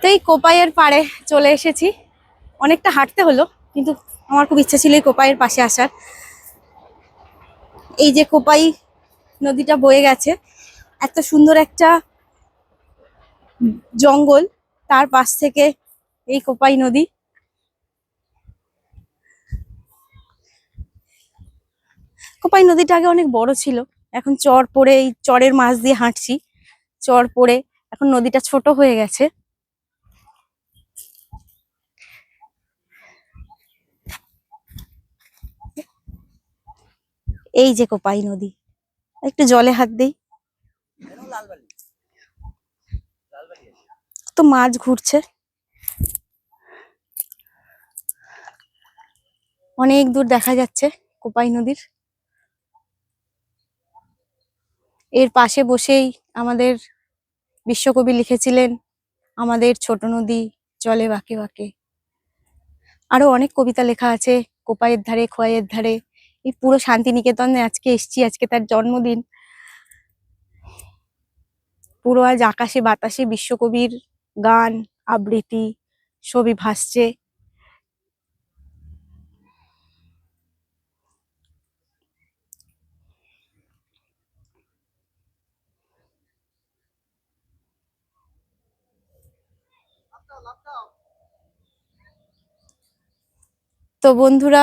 তো এই কোপাইয়ের পাড়ে চলে এসেছি। অনেকটা হাঁটতে হলো, কিন্তু আমার খুব ইচ্ছা ছিল এই কোপাইয়ের পাশে আসার। এই যে কোপাই নদীটা বয়ে গেছে, এত সুন্দর একটা জঙ্গল, তার পাশ থেকে এই কোপাই নদী। কোপাই নদীটা আগে অনেক বড় ছিল, এখন চর পড়ে, এই চরের মাছ দিয়ে হাঁটছি। চর পড়ে, এখন নদীটা ছোট হয়ে গেছে। এই যে কোপাই নদী। একটু জলে হাত দেই। তো মাছ ঘুরছে। অনেক দূর দেখা যাচ্ছে কোপাই নদীর। এর পাশে বসেই আমাদের বিশ্বকবি লিখেছিলেন, আমাদের ছোট নদী চলে বাঁকে বাঁকে। আরও অনেক কবিতা লেখা আছে, কোপাইয়ের ধারে, খোয়াইয়ের ধারে। এই পুরো শান্তিনিকেতনে আজকে এসছি, আজকে তার জন্মদিন। পুরো আজ আকাশে বাতাসে বিশ্বকবির গান, আবৃত্তি, ছবি ভাসছে। তো বন্ধুরা